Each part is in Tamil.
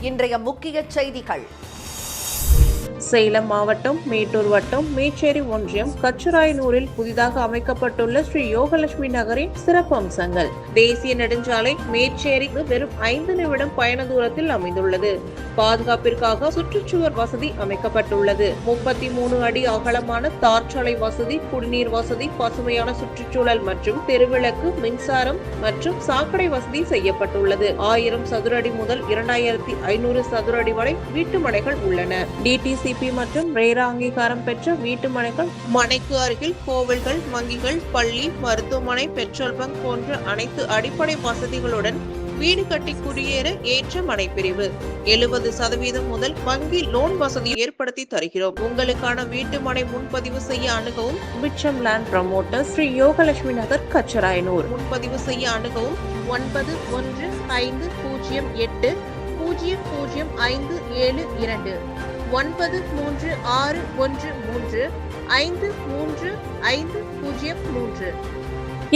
இன்றைய முக்கிய செய்திகள். சேலம் மாவட்டம் மேட்டூர் வட்டம் மேச்சேரி ஒன்றியம் கச்சுராயனூரில் புதிதாக அமைக்கப்பட்டுள்ள ஸ்ரீ யோகலட்சுமி நகரின் சிறப்பம்சங்கள் தேசிய நெடுஞ்சாலை மேச்சேரிக்கு வெறும் ஐந்து நிமிடம் பயண தூரத்தில் அமைந்துள்ளது. பாதுகாப்பிற்காக சுற்றுச்சுவர் வசதி அமைக்கப்பட்டுள்ளது. முப்பத்தி மூணு அடி அகலமான தார்ச்சாலை வசதி குடிநீர் வசதி பசுமையான சுற்றுச்சூழல் மற்றும் தெருவிளக்கு மின்சாரம் மற்றும் சாக்கடை வசதி செய்யப்பட்டுள்ளது. ஆயிரம் சதுர அடி முதல் இரண்டாயிரத்தி ஐநூறு சதுர அடி வீட்டு மனைகள் உள்ளன டிடிசி டிடிசிபி மற்றும் ரேரா அங்கீகாரம் பெற்ற வீட்டுமனைகள் மனைக்கு அருகில் கோவில்கள் வங்கிகள் பள்ளி மருத்துவமனை பெட்ரோல் பங்க் போன்ற அனைத்து அடிப்படை வசதிகளுடன் வீடு கட்டி குடியேற ஏற்ற மனைப்பிரிவு. எழுபது சதவீதம் முதல் வங்கி லோன் வசதி ஏற்படுத்தி தருகிறோம். உங்களுக்கான வீட்டு மனை முன்பதிவு செய்ய அணுகவும் மிச்சம் லேண்ட் ப்ரமோட்டர் ஸ்ரீ யோகலட்சுமி நகர் கச்சராயனூர். முன்பதிவு செய்ய அணுகவும் ஒன்பது ஒன்று ஐந்து பூஜ்ஜியம் எட்டு பூஜ்ஜியம் பூஜ்ஜியம் ஐந்து ஏழு இரண்டு. ஒன்பது மூன்று ஆறு ஒன்று மூன்று ஐந்து மூன்று ஐந்து பூஜ்ஜியம் மூன்று.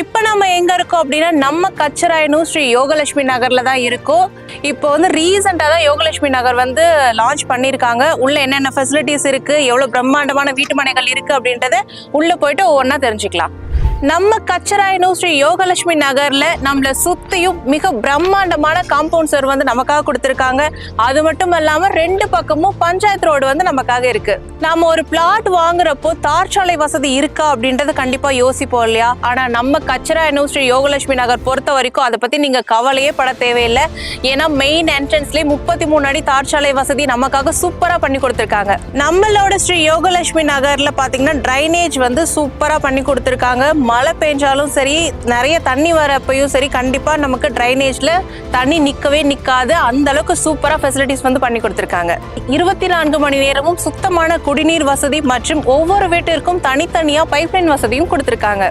இப்போ நம்ம எங்க இருக்கோம் அப்படின்னா நம்ம கச்சராயனும் ஸ்ரீ யோகலட்சுமி நகர்ல தான் இருக்கோம். இப்போ வந்து ரீசெண்டாக தான் யோகலட்சுமி நகர் வந்து லான்ச் பண்ணியிருக்காங்க உள்ள என்னென்ன ஃபெசிலிட்டிஸ் இருக்கு எவ்வளோ பிரம்மாண்டமான வீட்டு மனைகள் இருக்கு அப்படின்றத உள்ள போயிட்டு ஒவ்வொன்றா தெரிஞ்சுக்கலாம். நம்ம கச்சராயனும் ஸ்ரீ யோகலட்சுமி நகர்ல நம்மள சுத்தியும் மிக பிரம்மாண்டமான காம்பவுண்ட் சார் வந்து நமக்காக கொடுத்துருக்காங்க. அது மட்டும் இல்லாம ரெண்டு பக்கமும் பஞ்சாயத்து ரோடு வந்து நமக்காக இருக்கு. நாம ஒரு பிளாட் வாங்குறப்போ தார்ச்சாலை வசதி இருக்கா அப்படின்றத கண்டிப்பா யோசிப்போம் இல்லையா? ஆனா நம்ம கச்சராயனும் ஸ்ரீ யோகலட்சுமி நகர் பொறுத்த வரைக்கும் அதை பத்தி நீங்க கவலையே பட தேவையில்லை. ஏன்னா மெயின் என்ட்ரன்ஸ்லயே முப்பத்தி மூணு அடி தார்ச்சாலை வசதி நமக்காக சூப்பரா பண்ணி கொடுத்துருக்காங்க. நம்மளோட ஸ்ரீ யோகலட்சுமி நகர்ல பாத்தீங்கன்னா ட்ரைனேஜ் வந்து சூப்பரா பண்ணி கொடுத்துருக்காங்க. மழை பெஞ்சாலும் சரி நிறைய தண்ணி வரப்பையும் சரி கண்டிப்பா நமக்கு ட்ரைனேஜ்ல தண்ணி நிக்கவே நிக்காது. அந்த அளவுக்கு சூப்பரா ஃபெசிலிட்டிஸ் வந்து பண்ணி கொடுத்துருக்காங்க. இருபத்தி நான்கு மணி நேரமும் சுத்தமான குடிநீர் வசதி மற்றும் ஒவ்வொரு வீட்டிற்கும் தனித்தனியா பைப்லைன் வசதியும் கொடுத்துருக்காங்க.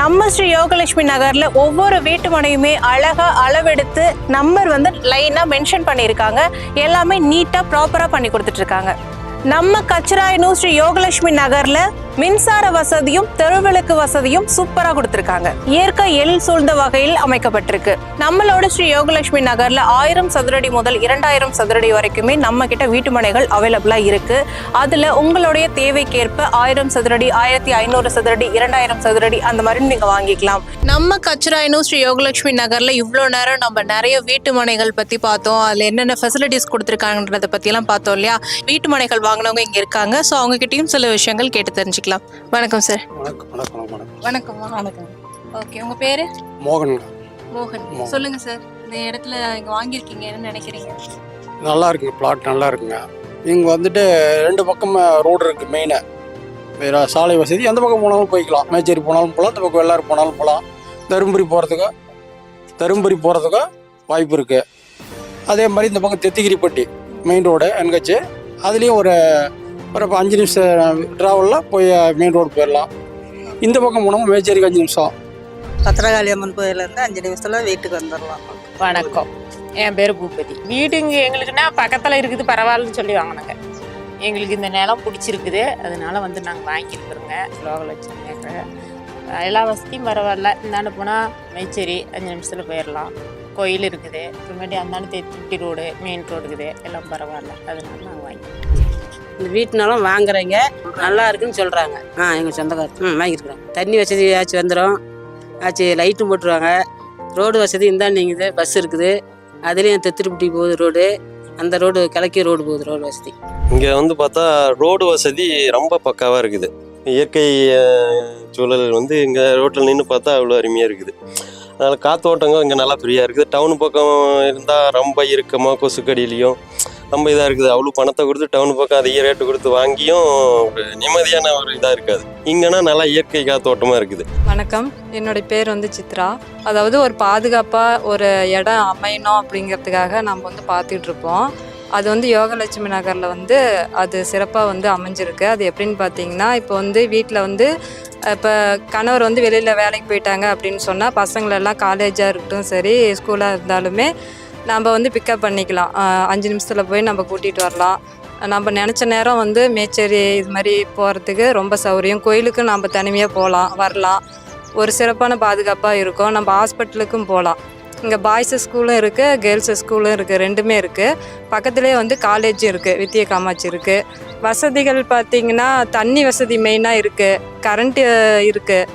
நம்ம ஸ்ரீ யோகலட்சுமி நகர்ல ஒவ்வொரு வீட்டு மனையுமே அழகா அளவெடுத்து நம்பர் வந்து லைனா மென்ஷன் பண்ணியிருக்காங்க. எல்லாமே நீட்டா ப்ராப்பரா பண்ணி கொடுத்துட்டு இருக்காங்க. நம்ம கச்சராயனூர் ஸ்ரீ யோகலட்சுமி நகர்ல மின்சார வசதியும் தெருவிளக்கு வசதியும் சூப்பரா கொடுத்துருக்காங்க. இயற்கை எழில் சூழ்ந்த வகையில் அமைக்கப்பட்டிருக்கு. நம்மளோட ஸ்ரீ யோகலட்சுமி நகர்ல ஆயிரம் சதுரடி முதல் இரண்டாயிரம் சதுரடி வரைக்குமே நம்ம கிட்ட வீட்டு மனைகள் அவைலபிளா இருக்கு. அதுல உங்களுடைய தேவைக்கேற்ப ஆயிரம் சதுரடி ஆயிரத்தி ஐநூறு சதுரடி இரண்டாயிரம் சதுரடி அந்த மாதிரி நீங்க வாங்கிக்கலாம். நம்ம கச்சராயனும் ஸ்ரீ யோகலட்சுமி நகர்ல இவ்வளோ நேரம் நம்ம நிறைய வீட்டு மனைகள் பத்தி பார்த்தோம். அதுல என்னென்ன ஃபெசிலிட்டிஸ் கொடுத்துருக்காங்கன்றத பத்தி எல்லாம் பார்த்தோம் இல்லையா? வீட்டு மனைகள் வாங்கினவங்க இங்க இருக்காங்க. ஸோ அவங்க கிட்டயும் சில விஷயங்கள் கேட்டு தெரிஞ்சுக்கலாம். வணக்கம் சார் வணக்கம் வணக்கம் வணக்கம். வணக்கம் வணக்கம். ஓகே உங்க பேரு? மோகன். மோகன். சொல்லுங்க சார் இந்த இடத்துல இங்க வாங்கியிருக்கீங்க என்ன நினைக்கிறீங்க? நல்லா இருக்குங்க பிளாட் நல்லா இருக்குங்க. இங்கே வந்துட்டு ரெண்டு பக்கம் ரோடு இருக்குது மெயினாக வேறு சாலை வசதி. எந்த பக்கம் போனாலும் போய்க்கலாம். மேச்சேரி போனாலும் போகலாம் இந்த பக்கம் எல்லாரும் போனாலும் போகலாம் தருமபுரி போகிறதுக்கு தருமபுரி போகிறதுக்கு வாய்ப்பு இருக்குது அதே மாதிரி இந்த பக்கம் தெத்திகிரிப்பட்டி மெயின் ரோடு என்கச்சு. அதுலேயும் ஒரு ஒரு இப்ப அஞ்சு நிமிஷம் ட்ராவலில் போய் மெயின் ரோடு போயிடலாம். இந்த பக்கம் போனோம் மேச்சேரிக்கு அஞ்சு நிமிஷம். பத்திரகாளி அம்மன் கோயிலேருந்து அஞ்சு நிமிஷத்துல வீட்டுக்கு வந்துடலாம். வணக்கம். என் பேர் பூபதி. வீடு இங்கே எங்களுக்குன்னா பக்கத்தில் இருக்குது பரவாயில்லன்னு சொல்லி வாங்கினோங்க. எங்களுக்கு இந்த நிலம் பிடிச்சிருக்குது. அதனால வந்து நாங்கள் வாங்கியிருக்கிறோங்க லோகலட்சுமி நகர் எல்லா வசதியும் பரவாயில்ல. இந்தாண்டு போனால் மேச்சேரி அஞ்சு நிமிஷத்தில் போயிடலாம். கோயில் இருக்குது. அப்புறமேட்டு அந்தாண்டு தெத்தி ரோடு மெயின் ரோடு இருக்குது. எல்லாம் பரவாயில்ல. அதனால நாங்கள் வாங்கிக்கிறோம் இந்த வீட்டு நிலம் வாங்குறீங்க. நல்லா இருக்குன்னு சொல்கிறாங்க ஆ எங்கள் சொந்தக்காரர். ம் வாங்கியிருக்கிறோம் தண்ணி வசதி ஆச்சு வந்துடும் ஆச்சு லைட்டும் போட்டுருவாங்க. ரோடு வசதி இந்தாண்டு நீங்குது பஸ் இருக்குது. அதுலேயும் தெத்திருப்பட்டி போகுது ரோடு. அந்த ரோடு கிழக்கே ரோடு போகுது ரோடு வசதி. இங்கே வந்து பார்த்தா ரோடு வசதி ரொம்ப பக்காவாக இருக்குது. இயற்கை சூழல் வந்து இங்கே ரோட்டில் நின்று பார்த்தா அவ்வளோ அருமையாக இருக்குது. அதனால் காத்தோட்டங்க இங்கே நல்லா ஃப்ரீயாக இருக்குது. டவுன் பக்கம் இருந்தால் ரொம்ப இறுக்கமாக கொசுக்கடியிலையும் ரொம்ப இதாக இருக்குது. அவ்வளோ பணத்தை கொடுத்து டவுன் பக்கம் அதிக ரேட்டு கொடுத்து வாங்கியும் ஒரு நிம்மதியான ஒரு இதாக இருக்காது. இங்கன்னா நல்லா இயற்கை காத்தோட்டமாக இருக்குது. வணக்கம். என்னுடைய பேர் வந்து சித்ரா. அதாவது ஒரு பாதுகாப்பாக ஒரு இடம் அமையணும் அப்படிங்கிறதுக்காக நம்ம வந்து பார்த்துட்டு இருப்போம். அது வந்து யோகலட்சுமி நகரில் வந்து அது சிறப்பாக வந்து அமைஞ்சிருக்கு. அது எப்படின்னு பார்த்தீங்கன்னா இப்போ வந்து வீட்டில் வந்து இப்போ கணவர் வந்து வெளியில் வேலைக்கு போயிட்டாங்க அப்படின்னு சொன்னால் பசங்களெல்லாம் காலேஜாக இருக்கட்டும் சரி ஸ்கூலாக இருந்தாலுமே நம்ம வந்து பிக்கப் பண்ணிக்கலாம். அஞ்சு நிமிஷத்தில் போய் நம்ம கூட்டிகிட்டு வரலாம். நம்ம நினச்ச நேரம் வந்து மேச்சேரி இது மாதிரி போகிறதுக்கு ரொம்ப சௌகரியம் கோயிலுக்கு நம்ம தனிமையாக போகலாம் வரலாம். ஒரு சிறப்பான பாதுகாப்பாக இருக்கும். நம்ம ஹாஸ்பிட்டலுக்கும் போகலாம் இங்கே பாய்ஸு ஸ்கூலும் இருக்குது கேர்ள்ஸு ஸ்கூலும் இருக்குது ரெண்டுமே இருக்குது பக்கத்துலேயே வந்து காலேஜும் இருக்குது வித்திய காமாட்சி இருக்குது வசதிகள் பார்த்திங்கன்னா தண்ணி வசதி மெயினாக இருக்குது கரண்ட்டு இருக்குது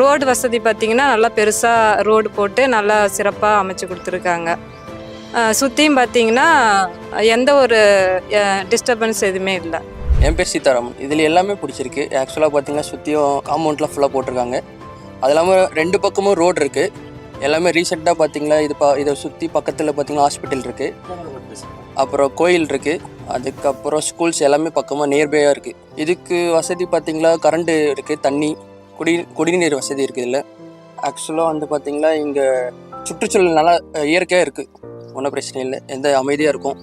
ரோடு வசதி பார்த்திங்கன்னா நல்லா பெருசாக ரோடு போட்டு நல்லா சிறப்பாக அமைச்சு கொடுத்துருக்காங்க. சுற்றியும் பார்த்திங்கன்னா எந்த ஒரு டிஸ்டர்பன்ஸ் எதுவுமே இல்லை. என் பேர் சீதாராமன். இதில் எல்லாமே பிடிச்சிருக்கு. ஆக்சுவலாக பார்த்தீங்கன்னா சுற்றியும் காம்பவுண்ட்லாம் ஃபுல்லாக போட்டிருக்காங்க. அது இல்லாமல் ரெண்டு பக்கமும் ரோடு இருக்குது எல்லாமே ரீசெண்டாக பார்த்தீங்களா இது பா இதை சுற்றி பக்கத்தில் பார்த்தீங்கன்னா ஹாஸ்பிட்டல் இருக்குது அப்புறம் கோயில் இருக்குது அதுக்கப்புறம் ஸ்கூல்ஸ் எல்லாமே பக்கமாக நியர்பையாக இருக்குது இதுக்கு வசதி பார்த்தீங்களா கரண்ட்டு இருக்குது தண்ணி. குடி குடிநீர் வசதி இருக்குது இதில் ஆக்சுவலாக வந்து பார்த்தீங்களா இங்கே சுற்றுச்சூழல் நல்லா இயற்கையாக இருக்குது ஒன்றும் பிரச்சனை இல்லை. எந்த அமைதியாக இருக்கும்.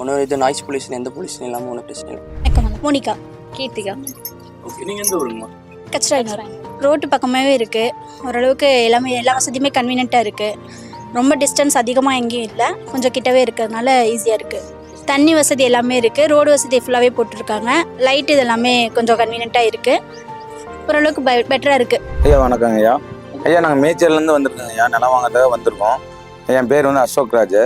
ஒன்றும் இது நாய்ஸ் பொல்யூஷன் எந்த பொல்யூஷன் இல்லாமல் ஒன்றும் பிரச்சனை இல்லை. மோனிகா. கீர்த்திகா. ஓகே நீங்கள் எந்த ஊருங்கம்மா? கச்சராயினர். ரோட்டு பக்கமாகவே இருக்குது ஓரளவுக்கு எல்லாமே எல்லா வசதியுமே கன்வீனியண்ட்டாக இருக்குது ரொம்ப டிஸ்டன்ஸ் அதிகமாக எங்கேயும் இல்லை. கொஞ்சம் கிட்டவே இருக்கிறதுனால ஈஸியாக இருக்குது தண்ணி வசதி எல்லாமே இருக்குது ரோடு வசதி ஃபுல்லாகவே போட்டிருக்காங்க. லைட் இது எல்லாமே கொஞ்சம் கன்வீனியண்ட்டாக இருக்குது ஓரளவுக்கு பெட்டராக இருக்குது ஐயா வணக்கங்க ஐயா. ஐயா நாங்கள் மேச்சேரிலேருந்து வந்திருக்கோங்க ஐயா. நிலம் வாங்கிறதுக்காக வந்திருக்கோம். என் பேர் வந்து அசோக் ராஜ்.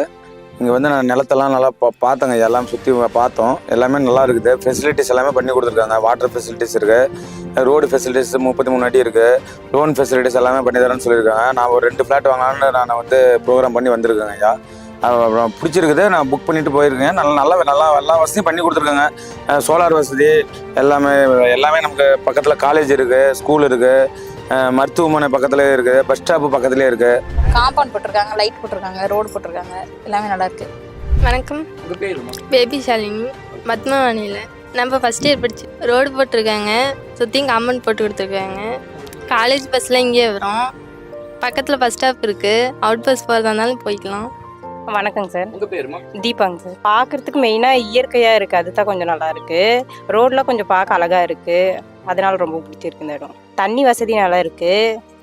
இங்கே வந்து நான் நிலத்தெல்லாம் நல்லா பா பார்த்தேங்க ஐயா, எல்லாம் சுற்றி பார்த்தோம். எல்லாமே நல்லா இருக்குது. ஃபெசிலிட்டிஸ் எல்லாமே பண்ணி கொடுத்துருக்காங்க. வாட்டர் ஃபெசிலிட்டிஸ் இருக்குது ரோடு ஃபெசிலிட்டிஸ் முப்பத்தி மூணு அடி இருக்குது லோன் ஃபெசிலிட்டிஸ் எல்லாமே பண்ணி தரேன்னு சொல்லியிருக்காங்க. நான் ஒரு ரெண்டு ஃப்ளாட் வாங்கலான்னு நான் வந்து ப்ரோக்ராம் பண்ணி வந்திருக்கேங்க ஐயா. அப்புறம் பிடிச்சிருக்குது. நான் புக் பண்ணிட்டு போயிருக்கேன். நல்லா நல்லா நல்லா எல்லா வசதியும் பண்ணி கொடுத்துருக்காங்க. சோலார் வசதி எல்லாமே எல்லாமே நமக்கு பக்கத்தில் காலேஜ் இருக்குது ஸ்கூல் இருக்குது மருத்துவமனை பக்கத்துலேயே இருக்குது பஸ் ஸ்டாப்பு பக்கத்துலேயே இருக்குது காம்பவுண்ட் போட்டிருக்காங்க லைட் போட்டிருக்காங்க ரோடு போட்டிருக்காங்க எல்லாமே நல்லா இருக்கு. வணக்கம். பேபி ஷாலினி பத்மவாணியில் நம்ம ஃபஸ்ட் இயர் படிச்சு ரோடு போட்டிருக்காங்க சுற்றியும் காம்பவுண்ட் போட்டு கொடுத்துருக்காங்க. காலேஜ் பஸ்ஸில் இங்கேயே வரும். பக்கத்தில் பஸ் ஸ்டாப் இருக்குது அவுட் பஸ் போகிறதா இருந்தாலும் போய்க்கலாம். வணக்கங்க சார். உங்கள் பேருமா? தீபாங்க சார். பார்க்கறதுக்கு மெயினாக இயற்கையாக இருக்குது அதுதான் கொஞ்சம் நல்லா இருக்குது ரோட்லாம் கொஞ்சம் பார்க்க அழகாக இருக்குது அதனால ரொம்ப பிடிச்சிருக்கு இந்த இடம். தண்ணி வசதி நல்லா இருக்குது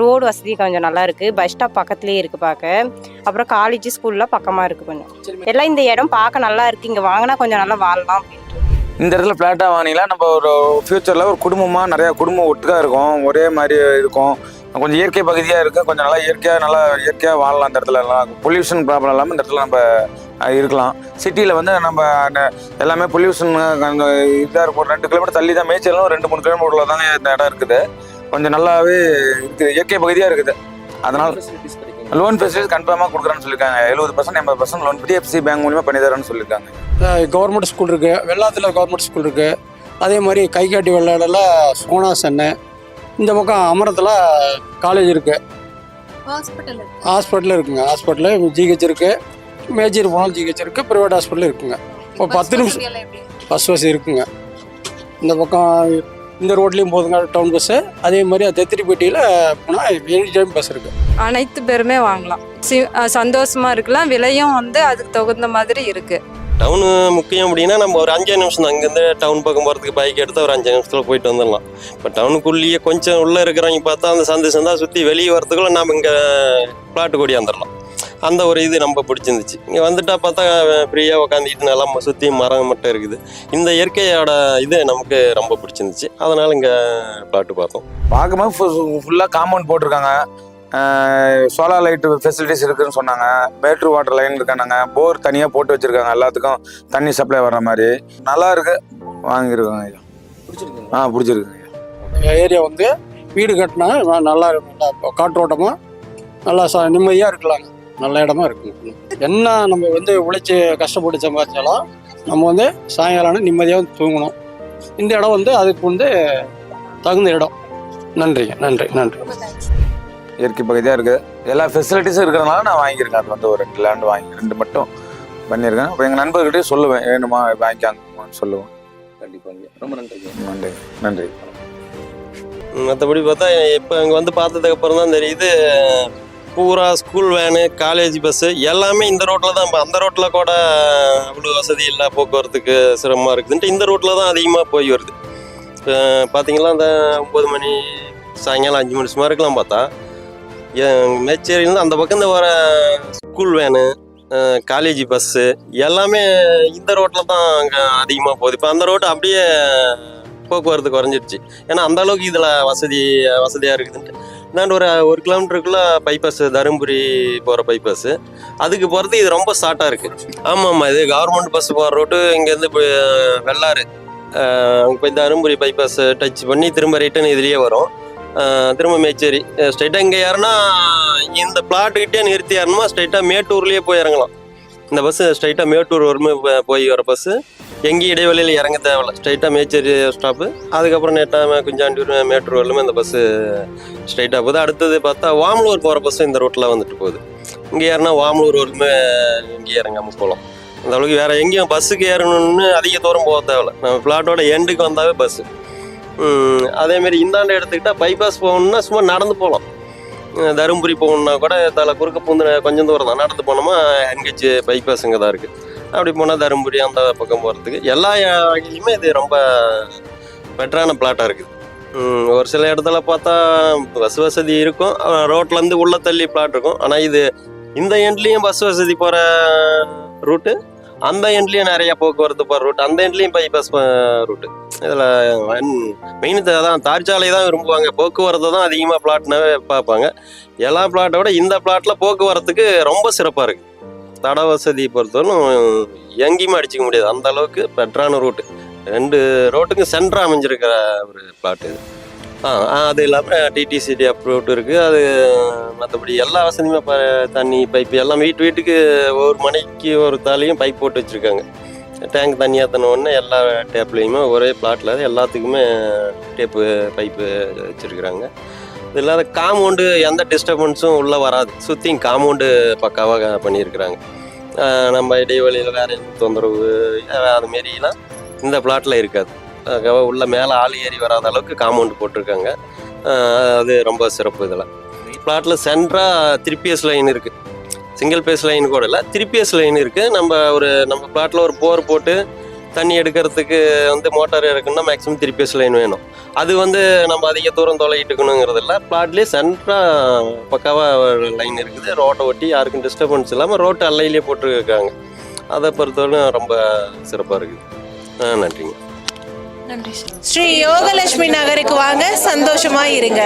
ரோடு வசதி கொஞ்சம் நல்லா இருக்குது பஸ் ஸ்டாப் பக்கத்துலேயே இருக்குது பார்க்க அப்புறம் காலேஜ் ஸ்கூல்லாம் பக்கமாக இருக்குது கொஞ்சம். எல்லாம் இந்த இடம் பார்க்க நல்லா இருக்குது இங்கே வாங்கினா கொஞ்சம் நல்லா வாழலாம் அப்படின்ட்டு. இந்த இடத்துல ஃப்ளாட்டாக வாங்கினீங்களா நம்ம ஒரு ஃப்யூச்சரில் ஒரு குடும்பமாக நிறையா குடும்பம் ஒட்டுக்கா இருக்கும். ஒரே மாதிரி இருக்கும். கொஞ்சம் இயற்கை பகுதியாக இருக்குது கொஞ்சம் நல்லா இயற்கையாக நல்லா இயற்கையாக வாழலாம் இந்த இடத்துல எல்லாம். பொல்யூஷன் ப்ராப்ளம் இல்லாமல் இந்த இடத்துல நம்ம இருக்கலாம். சிட்டியில் வந்து நம்ம எல்லாமே பொல்யூஷன் இதாக இருக்கும். ரெண்டு கிலோமீட்டர் தள்ளி தான் மேய்ச்சலும் ரெண்டு மூணு கிலோமீட்டரில் தாங்க இந்த இடம் இருக்குது. கொஞ்சம் நல்லாவே இருக்குது. இயற்கை பகுதியாக இருக்குது. அதனால் லோன் ஃபெசிலிட்டி கன்ஃபார்மாக கொடுக்குறேன்னு சொல்லியிருக்காங்க. எழுபது பர்சன்ட் எண்பது பர்சன்ட் லோன் பிடிஎஃப்சி பேங்க் மூலியமாக பண்ணி தரேன்னு சொல்லியிருக்காங்க. கவர்மெண்ட் ஸ்கூல் இருக்குது வெள்ளாத்தில் கவர்மெண்ட் ஸ்கூல் இருக்குது அதே மாதிரி கைகாட்டி வெள்ளாடில் சோனா சென்னை இந்த பக்கம் அமரத்தில் காலேஜ் இருக்குது ஹாஸ்பிட்டல் ஹாஸ்பிட்டல் இருக்குங்க. ஹாஸ்பிட்டலில் ஜிஹெச் இருக்குது மேஜர் போனாலும் ஜிஹெச் இருக்குது ப்ரைவேட் ஹாஸ்பிட்டல் இருக்குங்க. இப்போ பத்து நிமிஷம் பஸ் வசதி இருக்குங்க. இந்த பக்கம் இந்த ரோட்லேயும் போதுங்க டவுன் பஸ்ஸு அதே மாதிரி தெத்திரிப்பேட்டையில் போனால் எனி டைம் பஸ் இருக்குது அனைத்து பேருமே வாங்கலாம். சி சந்தோஷமாக இருக்கலாம். விலையும் வந்து அதுக்கு தகுந்த மாதிரி இருக்குது டவுனு முக்கியம் அப்படின்னா நம்ம ஒரு அஞ்சு நிமிஷம் தான். அங்கேருந்து டவுன் பக்கம் போகிறதுக்கு பைக் எடுத்து ஒரு அஞ்சு நிமிஷத்தில் போயிட்டு வந்துடலாம். இப்போ டவுனுக்குள்ளேயே கொஞ்சம் உள்ளே இருக்கிறவங்க பார்த்தா அந்த சந்தை சந்தா சுற்றி வெளியே வரதுக்குள்ள நம்ம இங்கே பிளாட்டு கொடி வந்துடலாம். அந்த ஒரு இது ரொம்ப பிடிச்சிருந்துச்சு. இங்கே வந்துட்டா பார்த்தா ஃப்ரீயாக உட்காந்துக்கிட்டு நல்லா சுற்றி மரம் மட்டும் இருக்குது. இந்த இயற்கையோட இது நமக்கு ரொம்ப பிடிச்சிருந்துச்சு. அதனால் இங்கே பிளாட்டு பார்த்தோம். பார்க்கும்போது ஃபுல்லாக காம்பவுண்ட் போட்டிருக்காங்க. சோலார் லைட் ஃபெசிலிட்டிஸ் இருக்குன்னு சொன்னாங்க. பேட்ரி வாட்டர் லைன் இருக்கானாங்க. போர் தனியாக போட்டு வச்சுருக்காங்க. எல்லாத்துக்கும் தண்ணி சப்ளை வர்ற மாதிரி. நல்லா இருக்கு. வாங்கியிருக்காங்க ஐயா. பிடிச்சிருக்குங்களா? ஆ பிடிச்சிருக்குங்க ஏரியா வந்து வீடு கட்டினா நல்லா இருக்கும் நல்லா காற்றோட்டமாக நல்லா ச நிம்மதியாக இருக்கலாங்க. நல்ல இடமா இருக்குங்க என்ன நம்ம வந்து உழைச்சி கஷ்டப்பட்டு சம்பாதிச்சாலும் நம்ம வந்து சாயங்காலம் நிம்மதியாக வந்து தூங்கணும். இந்த இடம் வந்து அதுக்கு வந்து தகுந்த இடம். நன்றிங்க. நன்றி. நன்றி. இயற்கை பகுதியாக இருக்குது. எல்லா ஃபெசிலிட்டிஸும் இருக்கிறதுனால நான் வாங்கியிருக்கேன். அது வந்து ஒரு ரெண்டு லேண்ட் வாங்கி ரெண்டு மட்டும் பண்ணியிருக்கேன். அப்புறம் எங்கள் நண்பர்கிட்டயும் சொல்லுவேன் வேணுமா வாங்கிக்காங்கன்னு சொல்லுவேன். கண்டிப்பாங்க ரொம்ப நன்றி. நன்றி நன்றி. மற்றபடி பார்த்தா இப்போ இங்கே வந்து பார்த்ததுக்கு அப்புறம் தான் தெரியுது பூரா ஸ்கூல் வேனு காலேஜ் பஸ்ஸு எல்லாமே இந்த ரோட்டில் தான். இப்ப அந்த ரோட்டில் கூட அவ்வளோ வசதி இல்லை போக்குவரத்துக்கு சிரமமாக இருக்குதுன்ட்டு இந்த ரோட்டில் தான் அதிகமாக போய் வருது. இப்போ பார்த்தீங்களா அந்த ஒம்பது மணி சாயங்காலம் அஞ்சு மணி சுமாருக்கெல்லாம் பார்த்தா மேச்சேரியிலேருந்து அந்த பக்கம் வர ஸ்கூல் வேனு காலேஜ் பஸ்ஸு எல்லாமே இந்த ரோட்டில் தான் அங்கே அதிகமாக போகுது. இப்போ அந்த ரோட்டு அப்படியே போக்குவரத்து குறைஞ்சிருச்சு ஏன்னா அந்த அளவுக்கு இதில் வசதி வசதியாக இருக்குதுன்ட்டு. இந்தாண்டு ஒரு ஒரு கிலோமீட்டருக்குள்ளே பைபாஸ் தருமபுரி போகிற பைபாஸ் அதுக்கு போகிறது இது ரொம்ப ஷார்ட்டாக இருக்குது ஆமாம் ஆமாம் இது கவர்மெண்ட் பஸ் போகிற ரோட்டு இங்கேருந்து இப்போ வெள்ளாறு. அங்கே போய் தருமபுரி பைபாஸ் டச் பண்ணி திரும்ப ரிட்டன் இதுலேயே வரும். திரும்ப மேச்சேரி. ஸ்ட்ரைட்டாக இங்கே யாருன்னா இந்த பிளாட்டுக்கிட்டே நிறுத்தி ஏறணுமா? ஸ்ட்ரைட்டாக மேட்டூர்லேயே போய் இறங்கலாம். இந்த பஸ்ஸு ஸ்ட்ரைட்டாக மேட்டூர் வருமே போய் வர பஸ்ஸு எங்கேயும் இடைவெளியில் இறங்க தேவையில்ல. ஸ்ட்ரைட்டாக மேச்சேரி ஸ்டாப்பு அதுக்கப்புறம் நேட்டாக குஞ்சாண்டியூர் மேட்டூர் வரலுமே இந்த பஸ்ஸு ஸ்ட்ரைட்டாக போகுது. அடுத்தது பார்த்தா வாமலூர் போகிற பஸ்ஸு இந்த ரோட்டில் வந்துட்டு போகுது. இங்கே ஏறினா வாமலூர் வரலுமே இங்கே இறங்காமல் போகலாம். அந்த அளவுக்கு வேறு எங்கேயும் பஸ்ஸுக்கு ஏறணும்னு அதிக தூரம் போக தேவையில்ல. நம்ம ஃப்ளாட்டோட எண்டுக்கு வந்தாவே பஸ்ஸு அதேமாரி இந்தாண்ட எடுத்துக்கிட்டால் பைபாஸ் போகணுன்னா சும்மா நடந்து போகலாம். தருமபுரி போகணுன்னா கூட தலை குறுக்க பூந்து கொஞ்சம் தூரம் தான். நடந்து போனோமா என்கேஜ் பைபாஸ் இங்கே தான் இருக்குது அப்படி போனால் தருமபுரி அந்த பக்கம் போகிறதுக்கு எல்லா வகையிலுமே இது ரொம்ப பெட்டரான பிளாட்டாக இருக்குது. ஒரு சில இடத்துல பார்த்தா பஸ் வசதி இருக்கும். ரோட்லேருந்து உள்ளே தள்ளி பிளாட் இருக்கும். ஆனால் இது இந்த எண்ட்லேயும் பஸ் வசதி போகிற ரூட்டு அந்த எண்ட்லேயும் நிறைய போக்குவரத்து போகிற ரூட் அந்த எண்ட்லேயும் பைபாஸ் ரூட்டு இதில் மெயின் தான் தார்ச்சாலை தான் விரும்புவாங்க. போக்குவரத்து தான் அதிகமாக பிளாட்னாவே பார்ப்பாங்க. எல்லா பிளாட்டை விட இந்த பிளாட்டில் போக்குவரத்துக்கு ரொம்ப சிறப்பாக இருக்குது தட வசதி பொறுத்தவரைக்கும் எங்கேயுமே அடிச்சுக்க முடியாது. அந்த அளவுக்கு பெட்டரான ரூட்டு ரெண்டு ரோட்டுக்கும் சென்டர் அமைஞ்சிருக்கிற ஒரு பிளாட் இது. ஆ ஆ, அது இல்லாமல் டிடிசிடி அப்ரூவ்ட் இருக்குது அது மற்றபடி எல்லா வசதியுமே இப்போ தண்ணி பைப்பு எல்லாம் வீட்டு வீட்டுக்கு ஒரு மணிக்கு ஒரு தாலையும் பைப் போட்டு வச்சுருக்காங்க. டேங்க் தண்ணி ஏற்றினோடனே எல்லா டேப்லேயுமே ஒரே பிளாட்டில் எல்லாத்துக்குமே டேப்பு பைப்பு வச்சுருக்குறாங்க. இது இல்லாத காம்பவுண்டு எந்த டிஸ்டர்பன்ஸும் உள்ளே வராது. சுற்றியும் காம்பவுண்டு பக்காவாக பண்ணியிருக்கிறாங்க. நம்ம இடைவெளியில் வேற எந்த தொந்தரவு அதுமாரிலாம் அது மாரிலாம் இந்த பிளாட்டில் இருக்காது. உள்ள மேலே ஆள் ஏறி வராத அளவுக்கு காம்பவுண்ட் போட்டிருக்காங்க. அது ரொம்ப சிறப்பு இதில். பிளாட்டில் சென்ட்ராக திருப்பியஸ் லைன் இருக்குது சிங்கிள் பேஸ் லைன் கூட இல்லை திருப்பியஸ் லைன் இருக்குது நம்ம ஒரு நம்ம பிளாட்டில் ஒரு போர் போட்டு தண்ணி எடுக்கிறதுக்கு வந்து மோட்டார் இருக்குன்னா மேக்ஸிமம் திருப்பியஸ் லைன் வேணும். அது வந்து நம்ம அதிக தூரம் தொலைகிட்டுக்கணுங்கிறது இல்லை. பிளாட்லேயே சென்ட்ராக பக்காவாக ஒரு லைன் இருக்குது. ரோட்டை ஒட்டி யாருக்கும் டிஸ்டர்பன்ஸ் இல்லாமல் ரோட்டு அல்லையிலேயே போட்டுருக்காங்க. அதை பொறுத்தவரைக்கும் ரொம்ப சிறப்பாக இருக்குது. ஆ நன்றி ஸ்ரீ யோகலட்சுமி நகருக்கு வாங்க சந்தோஷமா இருங்க.